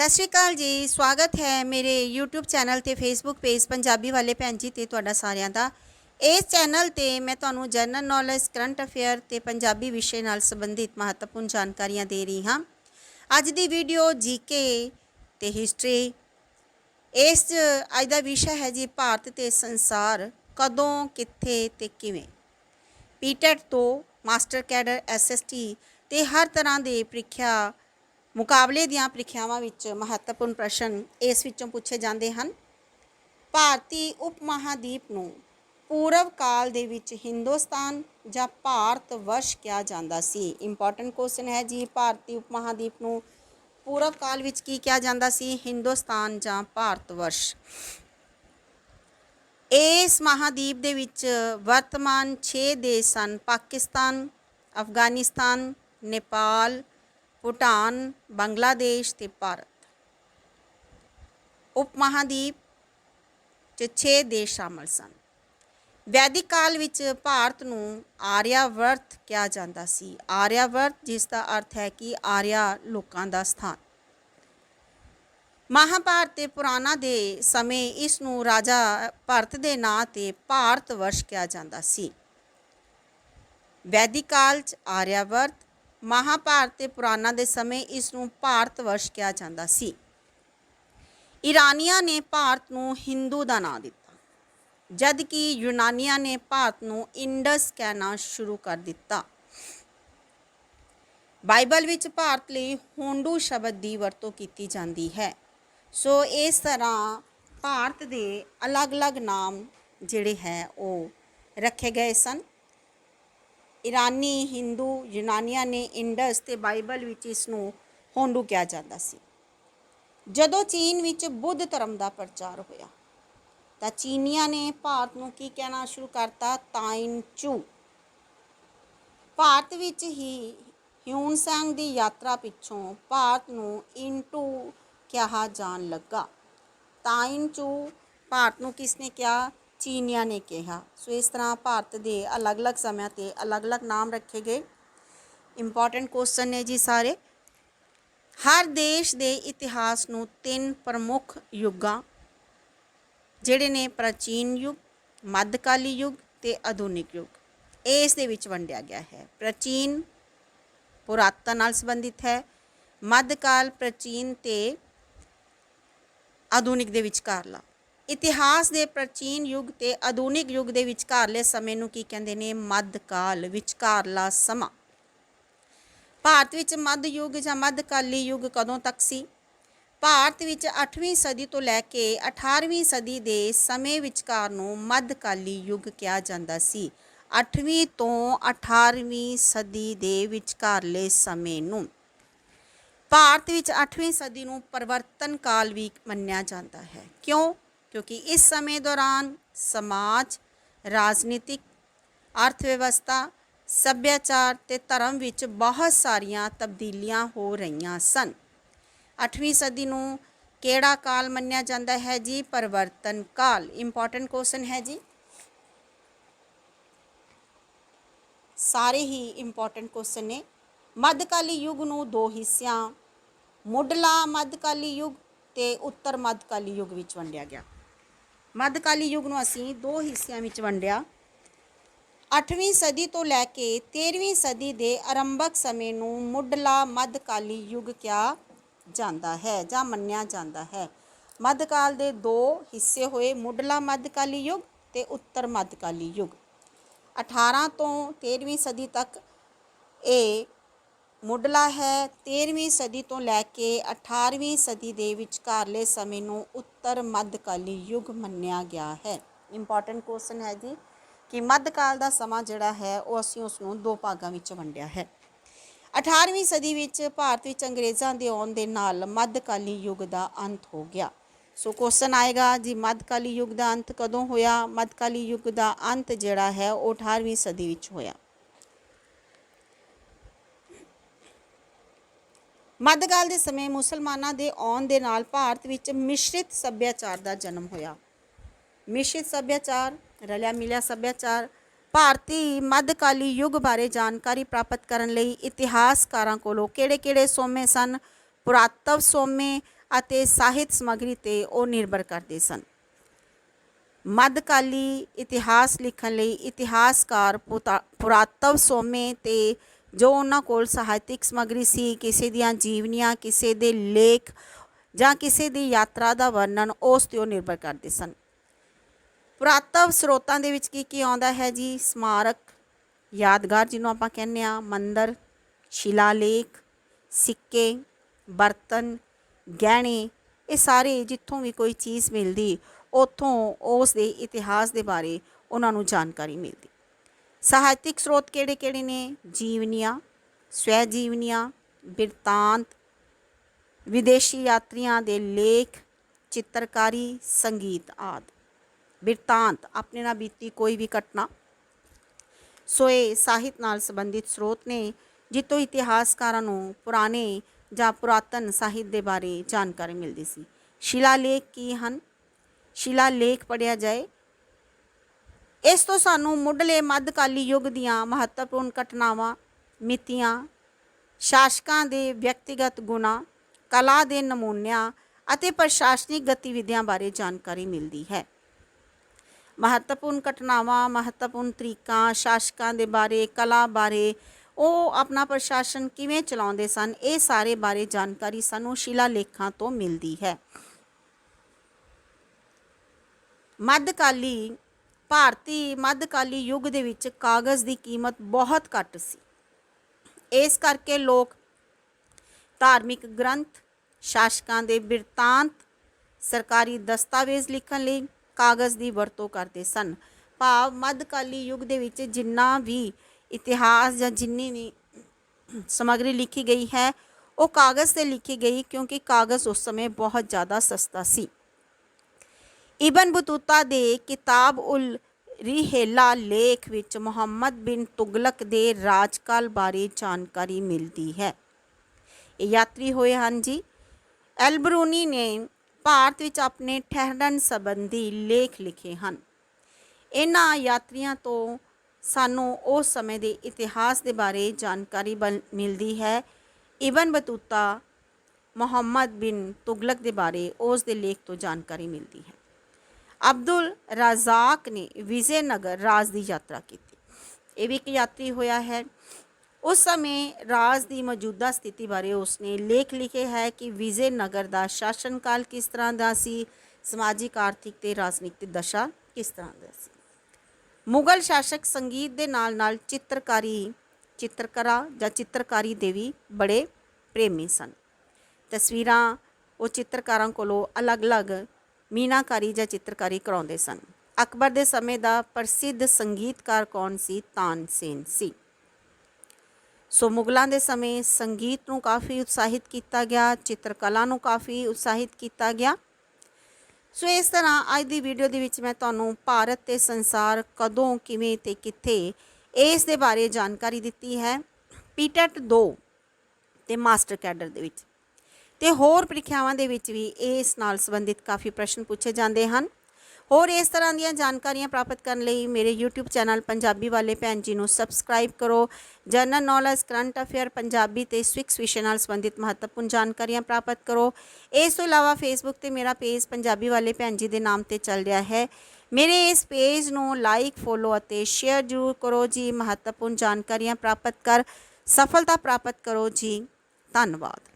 ਸਤਿ ਸ਼੍ਰੀ ਅਕਾਲ ਜੀ, ਸਵਾਗਤ ਹੈ ਮੇਰੇ YouTube ਚੈਨਲ ਤੇ Facebook ਪੇਜ ਪੰਜਾਬੀ ਵਾਲੇ ਭੈਣ ਜੀ ਤੇ ਤੁਹਾਡਾ ਸਾਰਿਆਂ ਦਾ। ਇਸ ਚੈਨਲ ਤੇ ਮੈਂ ਤੁਹਾਨੂੰ ਜਨਰਲ ਨੌਲੇਜ ਕਰੰਟ ਅਫੇਅਰ ਤੇ ਪੰਜਾਬੀ ਵਿਸ਼ੇ ਨਾਲ ਸੰਬੰਧਿਤ ਮਹੱਤਵਪੂਰਨ ਜਾਣਕਾਰੀਆਂ ਦੇ ਰਹੀ ਹਾਂ। ਅੱਜ ਦੀ ਵੀਡੀਓ ਜੀਕੇ ਤੇ ਹਿਸਟਰੀ ਇਸ 'ਚ ਅੱਜ ਦਾ ਵਿਸ਼ਾ ਹੈ ਜੀ ਭਾਰਤ ਤੇ ਸੰਸਾਰ ਕਦੋਂ, ਕਿੱਥੇ ਤੇ ਕਿਵੇਂ? ਪੀਟੈਟ ਤੋਂ ਮਾਸਟਰ ਕੈਡਰ ਐਸਐਸਟੀ ਤੇ ਹਰ ਤਰ੍ਹਾਂ ਦੇ ਪ੍ਰੀਖਿਆ ਮੁਕਾਬਲੇ ਦੀਆਂ ਪ੍ਰੀਖਿਆਵਾਂ ਵਿੱਚ ਮਹੱਤਵਪੂਰਨ ਪ੍ਰਸ਼ਨ ਇਸ ਵਿੱਚੋਂ ਪੁੱਛੇ ਜਾਂਦੇ ਹਨ। ਭਾਰਤੀ ਉਪ ਮਹਾਦੀਪ ਨੂੰ ਪੂਰਵ ਕਾਲ ਦੇ ਵਿੱਚ ਹਿੰਦੁਸਤਾਨ ਜਾਂ ਭਾਰਤ ਵਰਸ਼ ਕਿਹਾ ਜਾਂਦਾ ਸੀ। ਇੰਪੋਰਟੈਂਟ ਕੁਐਸਚਨ ਹੈ ਜੀ, ਭਾਰਤੀ ਉਪ ਮਹਾਦੀਪ ਨੂੰ ਪੂਰਵ ਕਾਲ ਵਿੱਚ ਕੀ ਕਿਹਾ ਜਾਂਦਾ ਸੀ? ਹਿੰਦੁਸਤਾਨ ਜਾਂ ਭਾਰਤ ਵਰਸ਼ ਇਸ ਮਹਾਦੀਪ ਦੇ ਵਿੱਚ ਵਰਤਮਾਨ 6 ਦੇਸ਼ ਹਨ ਪਾਕਿਸਤਾਨ, ਅਫਗਾਨਿਸਤਾਨ, ਨੇਪਾਲ ਭੂਟਾਨ, ਬੰਗਲਾਦੇਸ਼ ਤੇ ਭਾਰਤ। ਉਪ ਮਹਾਦੀਪ 'ਚ 6 ਦੇਸ਼ ਸ਼ਾਮਲ ਸਨ। ਵੈਦਿਕ ਕਾਲ ਵਿੱਚ ਭਾਰਤ ਨੂੰ ਆਰਿਆਵਰਤ ਕਿਹਾ ਜਾਂਦਾ ਸੀ। ਆਰਿਆਵਰਤ, ਜਿਸ ਦਾ ਅਰਥ ਹੈ ਕਿ ਆਰਿਆ ਲੋਕਾਂ ਦਾ ਸਥਾਨ। ਮਹਾਭਾਰਤ ਤੇ ਪੁਰਾਣਾ ਦੇ ਸਮੇਂ ਇਸ ਨੂੰ ਰਾਜਾ ਭਾਰਤ ਦੇ ਨਾਂ ਤੇ ਭਾਰਤ ਵਰਸ਼ ਕਿਹਾ ਜਾਂਦਾ ਸੀ। ਵੈਦਿਕ ਕਾਲ ਚ ਆਰਿਆਵਰਤ ਮਹਾਭਾਰਤ ਤੇ ਪੁਰਾਣਾ ਦੇ ਸਮੇਂ ਇਸ ਨੂੰ ਭਾਰਤ ਵਰਸ਼ ਕਿਹਾ ਜਾਂਦਾ ਸੀ। ਇਰਾਨੀਆਂ ਨੇ ਭਾਰਤ ਨੂੰ ਹਿੰਦੂ ਦਾ ਨਾਂ ਦਿੱਤਾ ਜਦ ਕਿ ਯੂਨਾਨੀਆਂ ਨੇ ਭਾਰਤ ਨੂੰ ਇੰਡਸ ਕਹਿਣਾ ਸ਼ੁਰੂ ਕਰ ਦਿੱਤਾ। ਬਾਈਬਲ ਵਿੱਚ ਭਾਰਤ ਲਈ ਹੋਂਡੂ ਸ਼ਬਦ ਦੀ ਵਰਤੋਂ ਕੀਤੀ ਜਾਂਦੀ ਹੈ। ਸੋ ਇਸ ਤਰ੍ਹਾਂ ਭਾਰਤ ਦੇ ਅਲੱਗ-ਅਲੱਗ ਨਾਮ ਜਿਹੜੇ ਹੈ ਉਹ ਰੱਖੇ ਗਏ ਸਨ। ਇਰਾਨੀ, ਹਿੰਦੂ, ਯੂਨਾਨੀਆਂ ਨੇ ਇੰਡਸ ਤੇ ਬਾਈਬਲ ਵਿੱਚ ਇਸ ਨੂੰ ਹੋਂਡੂ ਕਿਹਾ ਜਾਂਦਾ ਸੀ। ਜਦੋਂ ਚੀਨ ਵਿੱਚ ਬੁੱਧ ਧਰਮ ਦਾ ਪ੍ਰਚਾਰ ਹੋਇਆ, ਤਾਂ ਚੀਨੀਆਂ ਨੇ ਭਾਰਤ ਨੂੰ ਕੀ ਕਹਿਣਾ ਸ਼ੁਰੂ ਕਰਤਾ? ਤਾਇਨ ਚੂ। ਭਾਰਤ ਵਿੱਚ ਹੀ ਹਿਊਨ ਸੰਗ ਦੀ ਯਾਤਰਾ ਪਿੱਛੋਂ ਭਾਰਤ ਨੂੰ ਇੰਟੂ ਕਿਹਾ ਜਾਣ ਲੱਗਾ। ਤਾਇਨ ਚੂ ਭਾਰਤ ਨੂੰ ਕਿਸ ਨੇ ਕਿਹਾ? ਚੀਨੀਆਂ ਨੇ ਕਿਹਾ। ਸੋ ਇਸ ਤਰ੍ਹਾਂ ਭਾਰਤ ਦੇ ਅਲੱਗ-ਅਲੱਗ ਸਮਿਆਂ ਤੇ ਅਲੱਗ-ਅਲੱਗ ਨਾਮ ਰੱਖੇ ਗਏ। ਇੰਪੋਰਟੈਂਟ ਕੁਐਸਚਨ ਨੇ ਜੀ ਸਾਰੇ। ਹਰ ਦੇਸ਼ ਦੇ ਇਤਿਹਾਸ ਨੂੰ ਤਿੰਨ ਪ੍ਰਮੁੱਖ ਯੁੱਗਾਂ, ਜਿਹੜੇ ਨੇ ਪ੍ਰਾਚੀਨ ਯੁੱਗ, ਮੱਧਕਾਲੀ ਯੁੱਗ ਤੇ ਆਧੁਨਿਕ ਯੁੱਗ, ਇਸ ਦੇ ਵਿੱਚ ਵੰਡਿਆ ਗਿਆ ਹੈ। ਪ੍ਰਾਚੀਨ ਪੁਰਾਤਨ ਨਾਲ ਸੰਬੰਧਿਤ ਹੈ। ਮੱਧਕਾਲ, ਪ੍ਰਾਚੀਨ ਤੇ ਆਧੁਨਿਕ ਦੇ ਵਿਚਕਾਰਲਾ। ਇਤਿਹਾਸ ਦੇ ਪ੍ਰਾਚੀਨ ਯੁੱਗ ਤੇ ਆਧੁਨਿਕ ਯੁੱਗ ਦੇ ਵਿਚਕਾਰਲੇ ਸਮੇਂ ਨੂੰ ਕੀ ਕਹਿੰਦੇ ਨੇ? ਮੱਧ ਕਾਲ ਵਿਚਕਾਰਲਾ ਸਮਾਂ। ਭਾਰਤ ਵਿੱਚ ਮੱਧ ਯੁੱਗ ਜਾਂ ਮੱਧਕਾਲੀ ਯੁੱਗ ਕਦੋਂ ਤੱਕ ਸੀ? ਭਾਰਤ ਵਿੱਚ 8ਵੀਂ ਸਦੀ ਤੋਂ ਲੈ ਕੇ 18ਵੀਂ ਸਦੀ ਦੇ ਸਮੇਂ ਵਿਚਕਾਰ ਨੂੰ ਮੱਧਕਾਲੀ ਯੁੱਗ ਕਿਹਾ ਜਾਂਦਾ ਸੀ। 8ਵੀਂ ਤੋਂ 18ਵੀਂ ਸਦੀ ਦੇ ਵਿਚਕਾਰਲੇ ਸਮੇਂ ਨੂੰ। ਭਾਰਤ ਵਿੱਚ 8ਵੀਂ ਸਦੀ ਨੂੰ ਪਰਿਵਰਤਨ ਕਾਲ ਵੀ ਮੰਨਿਆ ਜਾਂਦਾ ਹੈ। ਕਿਉਂ? ਕਿਉਂਕਿ ਇਸ ਸਮੇਂ ਦੌਰਾਨ ਸਮਾਜ ਰਾਜਨੀਤਿਕ ਅਰਥ ਵਿਵਸਥਾ ਸੱਭਿਆਚਾਰ ਤੇ ਧਰਮ ਵਿੱਚ ਬਹੁਤ ਸਾਰੀਆਂ ਤਬਦੀਲੀਆਂ ਹੋ ਰਹੀਆਂ ਸਨ 8ਵੀਂ ਸਦੀ ਨੂੰ ਕਿਹੜਾ ਕਾਲ ਮੰਨਿਆ ਜਾਂਦਾ ਹੈ ਜੀ ਪਰਿਵਰਤਨ ਕਾਲ ਇੰਪੋਰਟੈਂਟ ਕੁਐਸਚਨ ਹੈ ਜੀ ਸਾਰੇ ਹੀ ਇੰਪੋਰਟੈਂਟ ਕੁਐਸਚਨ ਨੇ ਮੱਧਕਾਲੀ ਯੁੱਗ ਨੂੰ ਦੋ ਹਿੱਸਿਆਂ ਮੁੱਢਲਾ ਮੱਧਕਾਲੀ ਯੁੱਗ ਤੇ ਉੱਤਰ ਮੱਧਕਾਲੀ ਯੁੱਗ ਵਿੱਚ ਵੰਡਿਆ ਗਿਆ ਮੱਧਕਾਲੀ ਯੁੱਗ ਨੂੰ ਅਸੀਂ ਦੋ ਹਿੱਸਿਆਂ ਵਿੱਚ ਵੰਡਿਆ। 8ਵੀਂ ਸਦੀ ਤੋਂ ਲੈ ਕੇ 13ਵੀਂ ਸਦੀ ਦੇ ਆਰੰਭਕ ਸਮੇਂ ਨੂੰ ਮੁੱਢਲਾ ਮੱਧਕਾਲੀ ਯੁੱਗ ਕਿਹਾ ਜਾਂਦਾ ਹੈ ਜਾਂ ਮੰਨਿਆ ਜਾਂਦਾ ਹੈ। ਮੱਧਕਾਲ ਦੇ ਦੋ ਹਿੱਸੇ ਹੋਏ ਮੁੱਢਲਾ ਮੱਧਕਾਲੀ ਯੁੱਗ ਤੇ ਉੱਤਰ ਮੱਧਕਾਲੀ ਯੁੱਗ। 18 ਤੋਂ 13ਵੀਂ ਸਦੀ ਤੱਕ ਇਹ ਮੁੱਢਲਾ ਹੈ। 13ਵੀਂ ਸਦੀ ਤੋਂ ਲੈ ਕੇ 18ਵੀਂ ਸਦੀ ਦੇ ਵਿਚਕਾਰਲੇ ਸਮੇਂ ਨੂੰ ਉੱਤਰ ਮੱਧਕਾਲੀ ਯੁੱਗ ਮੰਨਿਆ ਗਿਆ ਹੈ। ਇੰਪੋਰਟੈਂਟ ਕੁਐਸਚਨ ਹੈ ਜੀ ਕਿ ਮੱਧਕਾਲ ਦਾ ਸਮਾਂ ਜਿਹੜਾ ਹੈ, ਉਹ ਅਸੀਂ ਉਸ ਨੂੰ ਦੋ ਭਾਗਾਂ ਵਿੱਚ ਵੰਡਿਆ ਹੈ। 18ਵੀਂ ਸਦੀ ਵਿੱਚ ਭਾਰਤ ਵਿੱਚ ਅੰਗਰੇਜ਼ਾਂ ਦੇ ਆਉਣ ਦੇ ਨਾਲ ਮੱਧਕਾਲੀ ਯੁੱਗ ਦਾ ਅੰਤ ਹੋ ਗਿਆ। ਸੋ ਕੁਐਸਚਨ ਆਏਗਾ ਜੀ, ਮੱਧਕਾਲੀ ਯੁੱਗ ਦਾ ਅੰਤ ਕਦੋਂ ਹੋਇਆ? ਮੱਧਕਾਲੀ ਯੁੱਗ ਦਾ ਅੰਤ ਜਿਹੜਾ ਹੈ, ਉਹ 18ਵੀਂ ਸਦੀ ਵਿੱਚ ਹੋਇਆ। ਮੱਧਕਾਲ ਦੇ ਸਮੇਂ ਮੁਸਲਮਾਨਾਂ ਦੇ ਆਉਣ ਦੇ ਨਾਲ ਭਾਰਤ ਵਿੱਚ ਮਿਸ਼ਰਿਤ ਸੱਭਿਆਚਾਰ ਦਾ ਜਨਮ ਹੋਇਆ। ਮਿਸ਼ਰਿਤ ਸੱਭਿਆਚਾਰ, ਰਲਿਆ ਮਿਲਿਆ ਸੱਭਿਆਚਾਰ, ਭਾਰਤੀ ਮੱਧਕਾਲੀ ਯੁੱਗ ਬਾਰੇ ਜਾਣਕਾਰੀ ਪ੍ਰਾਪਤ ਕਰਨ ਲਈ ਇਤਿਹਾਸਕਾਰਾਂ ਕੋਲੋਂ ਕਿਹੜੇ-ਕਿਹੜੇ ਸੋਮੇ ਸਨ ਪੁਰਾਤਵ ਸੋਮੇ ਅਤੇ ਸਾਹਿਤ ਸਮੱਗਰੀ ਤੇ ਉਹ ਨਿਰਭਰ ਕਰਦੇ ਸਨ। ਮੱਧਕਾਲੀ ਇਤਿਹਾਸ ਲਿਖਣ ਲਈ ਇਤਿਹਾਸਕਾਰ ਪੁਤਾ- ਪੁਰਾਤਵ ਸੋਮੇ ਤੇ ਜੋ ਉਹਨਾਂ ਕੋਲ ਸਾਹਿਤਿਕ ਸਮੱਗਰੀ ਸੀ, ਕਿਸੇ ਦੀਆਂ ਜੀਵਨੀਆਂ, ਕਿਸੇ ਦੇ ਲੇਖ ਜਾਂ ਕਿਸੇ ਦੀ ਯਾਤਰਾ ਦਾ ਵਰਣਨ, ਉਸ ਤੇ ਉਹ ਨਿਰਭਰ ਕਰਦੇ ਸਨ। ਪੁਰਾਤਵ ਸਰੋਤਾਂ ਦੇ ਵਿੱਚ ਕੀ ਕੀ ਆਉਂਦਾ ਹੈ ਜੀ? ਸਮਾਰਕ, ਯਾਦਗਾਰ ਜਿਹਨੂੰ ਆਪਾਂ ਕਹਿੰਦੇ ਆ ਮੰਦਰ, ਸ਼ਿਲਾਲੇਖ, ਸਿੱਕੇ, ਬਰਤਨ, ਗਹਿਣੇ, ਇਹ ਸਾਰੇ ਜਿੱਥੋਂ ਵੀ ਕੋਈ ਚੀਜ਼ ਮਿਲਦੀ, ਉੱਥੋਂ ਉਸ ਦੇ ਇਤਿਹਾਸ ਦੇ ਬਾਰੇ ਉਹਨਾਂ ਨੂੰ ਜਾਣਕਾਰੀ ਮਿਲਦੀ। ਸਾਹਿਤਿਕ ਸਰੋਤ ਕਿਹੜੇ ਕਿਹੜੇ ਨੇ? ਜੀਵਨੀਆਂ ਸਵੈ ਜੀਵਨੀਆਂ ਬਿਰਤਾਂਤ, ਵਿਦੇਸ਼ੀ ਯਾਤਰੀਆਂ ਦੇ ਲੇਖ, ਚਿੱਤਰਕਾਰੀ, ਸੰਗੀਤ ਆਦਿ। ਬਿਰਤਾਂਤ, ਆਪਣੇ ਨਾਲ ਬੀਤੀ ਕੋਈ ਵੀ ਘਟਨਾ। ਸੋ ਇਹ ਸਾਹਿਤ ਨਾਲ ਸੰਬੰਧਿਤ ਸਰੋਤ ਨੇ, ਜਿੱਤੋਂ ਇਤਿਹਾਸਕਾਰਾਂ ਨੂੰ ਪੁਰਾਣੇ ਜਾਂ ਪੁਰਾਤਨ ਸਾਹਿਤ ਦੇ ਬਾਰੇ ਜਾਣਕਾਰੀ ਮਿਲਦੀ ਸੀ। ਸ਼ਿਲਾ ਲੇਖ ਕੀ ਹਨ? ਸ਼ਿਲਾ ਲੇਖ ਪੜਿਆ ਜਾਏ ਇਸ ਤੋਂ ਸਾਨੂੰ ਮੁੱਢਲੇ ਮੱਧਕਾਲੀ ਯੁੱਗ ਦੀਆਂ ਮਹੱਤਵਪੂਰਨ ਘਟਨਾਵਾਂ, ਮਿਤੀਆਂ, ਸ਼ਾਸਕਾਂ ਦੇ ਵਿਅਕਤੀਗਤ ਗੁਣਾਂ, ਕਲਾ ਦੇ ਨਮੂਨਿਆਂ ਅਤੇ ਪ੍ਰਸ਼ਾਸਨਿਕ ਗਤੀਵਿਧੀਆਂ ਬਾਰੇ ਜਾਣਕਾਰੀ ਮਿਲਦੀ ਹੈ। ਮਹੱਤਵਪੂਰਨ ਘਟਨਾਵਾਂ, ਮਹੱਤਵਪੂਰਨ ਤਰੀਕਾਂ, ਸ਼ਾਸਕਾਂ ਦੇ ਬਾਰੇ, ਕਲਾ ਬਾਰੇ, ਉਹ ਆਪਣਾ ਪ੍ਰਸ਼ਾਸਨ ਕਿਵੇਂ ਚਲਾਉਂਦੇ ਸਨ, ਇਹ ਸਾਰੇ ਬਾਰੇ ਜਾਣਕਾਰੀ ਸਾਨੂੰ ਸ਼ਿਲਾ ਲੇਖਾਂ ਤੋਂ ਮਿਲਦੀ ਹੈ। ਮੱਧਕਾਲੀ ਭਾਰਤੀ ਮੱਧਕਾਲੀ ਯੁੱਗ ਦੇ ਵਿੱਚ ਕਾਗਜ਼ ਦੀ ਕੀਮਤ ਬਹੁਤ ਘੱਟ ਸੀ। ਇਸ ਕਰਕੇ ਲੋਕ ਧਾਰਮਿਕ ਗ੍ਰੰਥ, ਸ਼ਾਸਕਾਂ ਦੇ ਬਿਰਤਾਂਤ, ਸਰਕਾਰੀ ਦਸਤਾਵੇਜ਼ ਲਿਖਣ ਲਈ ਕਾਗਜ਼ ਦੀ ਵਰਤੋਂ ਕਰਦੇ ਸਨ। ਭਾਵ ਮੱਧਕਾਲੀ ਯੁੱਗ ਦੇ ਵਿੱਚ ਜਿੰਨਾ ਵੀ ਇਤਿਹਾਸ ਜਾਂ ਜਿੰਨੀ ਵੀ ਸਮੱਗਰੀ ਲਿਖੀ ਗਈ ਹੈ, ਉਹ ਕਾਗਜ਼ ਤੇ ਲਿਖੀ ਗਈ ਕਿਉਂਕਿ ਕਾਗਜ਼ ਉਸ ਸਮੇਂ ਬਹੁਤ ਜ਼ਿਆਦਾ ਸਸਤਾ ਸੀ। ਇਬਨ ਬਤੂਤਾ ਦੇ ਕਿਤਾਬ ਉਲ ਰਿਹੇਲਾ ਲੇਖ ਵਿੱਚ ਮੁਹੰਮਦ ਬਿਨ ਤੁਗਲਕ ਦੇ ਰਾਜਕਾਲ ਬਾਰੇ ਜਾਣਕਾਰੀ ਮਿਲਦੀ ਹੈ। ਇਹ ਯਾਤਰੀ ਹੋਏ ਹਨ ਜੀ। ਐਲਬਰੂਨੀ ਨੇ ਭਾਰਤ ਵਿੱਚ ਆਪਣੇ ਠਹਿਰਨ ਸੰਬੰਧੀ ਲੇਖ ਲਿਖੇ ਹਨ। ਇਹਨਾਂ ਯਾਤਰੀਆਂ ਤੋਂ ਸਾਨੂੰ ਉਸ ਸਮੇਂ ਦੇ ਇਤਿਹਾਸ ਦੇ ਬਾਰੇ ਜਾਣਕਾਰੀ ਬਣ- ਮਿਲਦੀ ਹੈ। ਇਬਨ ਬਤੂਤਾ ਮੁਹੰਮਦ ਬਿਨ ਤੁਗਲਕ ਦੇ ਬਾਰੇ ਉਸ ਦੇ ਲੇਖ ਤੋਂ ਜਾਣਕਾਰੀ ਮਿਲਦੀ ਹੈ। ਅਬਦੁਲ ਰਾਜ਼ਾਕ ਨੇ ਵਿਜੇਨਗਰ ਰਾਜ ਦੀ ਯਾਤਰਾ ਕੀਤੀ। ਇਹ ਵੀ ਇੱਕ ਯਾਤਰੀ ਹੋਇਆ ਹੈ। ਉਸ ਸਮੇਂ ਰਾਜ ਦੀ ਮੌਜੂਦਾ ਸਥਿਤੀ ਬਾਰੇ ਉਸਨੇ ਲੇਖ ਲਿਖੇ ਹੈ ਕਿ ਵਿਜੇਨਗਰ ਦਾ ਸ਼ਾਸਨਕਾਲ ਕਿਸ ਤਰ੍ਹਾਂ ਦਾ ਸੀ, ਸਮਾਜਿਕ, ਆਰਥਿਕ ਤੇ ਰਾਜਨੀਤਿਕ ਦਸ਼ਾ ਕਿਸ ਤਰ੍ਹਾਂ ਦਾ ਸੀ। ਮੁਗਲ ਸ਼ਾਸਕ ਸੰਗੀਤ ਦੇ ਨਾਲ-ਨਾਲ ਚਿੱਤਰਕਾਰੀ ਚਿੱਤਰਕਲਾ ਜਾਂ ਚਿੱਤਰਕਾਰੀ ਦੇ ਵੀ ਬੜੇ ਪ੍ਰੇਮੀ ਸਨ। ਤਸਵੀਰਾਂ ਉਹ ਚਿੱਤਰਕਾਰਾਂ ਕੋਲੋਂ ਅਲੱਗ-ਅਲੱਗ ਮੀਨਾਕਾਰੀ ਜਾਂ ਚਿੱਤਰਕਾਰੀ ਕਰਾਉਂਦੇ ਸਨ। ਅਕਬਰ ਦੇ ਸਮੇਂ ਦਾ ਪ੍ਰਸਿੱਧ ਸੰਗੀਤਕਾਰ ਕੌਣ ਸੀ? ਤਾਨਸੇਨ ਸੀ। ਸੋ ਮੁਗਲਾਂ ਦੇ ਸਮੇਂ ਸੰਗੀਤ ਨੂੰ ਕਾਫੀ ਉਤਸ਼ਾਹਿਤ ਕੀਤਾ ਗਿਆ, ਚਿੱਤਰਕਲਾ ਨੂੰ ਕਾਫੀ ਉਤਸ਼ਾਹਿਤ ਕੀਤਾ ਗਿਆ। ਸੋ ਇਸ ਤਰ੍ਹਾਂ ਅੱਜ ਦੀ ਵੀਡੀਓ ਦੇ ਵਿੱਚ ਮੈਂ ਤੁਹਾਨੂੰ ਭਾਰਤ ਤੇ ਸੰਸਾਰ ਕਦੋਂ, ਕਿਵੇਂ ਤੇ ਕਿੱਥੇ ਇਸ ਦੇ ਬਾਰੇ ਜਾਣਕਾਰੀ ਦਿੱਤੀ ਹੈ। ਪੀਟੈਟ 2 ਤੇ ਮਾਸਟਰ ਕੈਡਰ ਦੇ ਵਿੱਚ। ਤੇ ਹੋਰ ਪ੍ਰੀਖਿਆਵਾਂ ਦੇ ਵਿੱਚ ਵੀ ਇਸ ਨਾਲ ਸੰਬੰਧਿਤ ਕਾਫੀ ਪ੍ਰਸ਼ਨ ਪੁੱਛੇ ਜਾਂਦੇ ਹਨ। ਹੋਰ ਇਸ ਤਰ੍ਹਾਂ ਦੀਆਂ ਜਾਣਕਾਰੀਆਂ ਪ੍ਰਾਪਤ ਕਰਨ ਲਈ ਮੇਰੇ YouTube ਚੈਨਲ ਪੰਜਾਬੀ ਵਾਲੇ ਭੈਣ ਜੀ ਨੂੰ ਸਬਸਕ੍ਰਾਈਬ ਕਰੋ। General knowledge current affair Punjabi ਤੇ ਸਵਿਕਸ ਵਿਸ਼ੇ ਨਾਲ ਸੰਬੰਧਿਤ ਮਹੱਤਵਪੂਰਨ ਜਾਣਕਾਰੀਆਂ ਪ੍ਰਾਪਤ ਕਰੋ। ਇਸ ਤੋਂ ਇਲਾਵਾ ਫੇਸਬੁੱਕ ਤੇ ਮੇਰਾ ਪੇਜ ਪੰਜਾਬੀ ਵਾਲੇ ਭੈਣ ਜੀ ਦੇ ਨਾਮ ਤੇ ਚੱਲ ਰਿਹਾ ਹੈ। ਮੇਰੇ ਇਸ ਪੇਜ ਨੂੰ ਲਾਈਕ ਫੋਲੋ ਅਤੇ ਸ਼ੇਅਰ ਜ਼ਰੂਰ ਕਰੋ ਜੀ। ਮਹੱਤਵਪੂਰਨ ਜਾਣਕਾਰੀਆਂ ਪ੍ਰਾਪਤ ਕਰ ਸਫਲਤਾ ਪ੍ਰਾਪਤ ਕਰੋ ਜੀ। ਧੰਨਵਾਦ।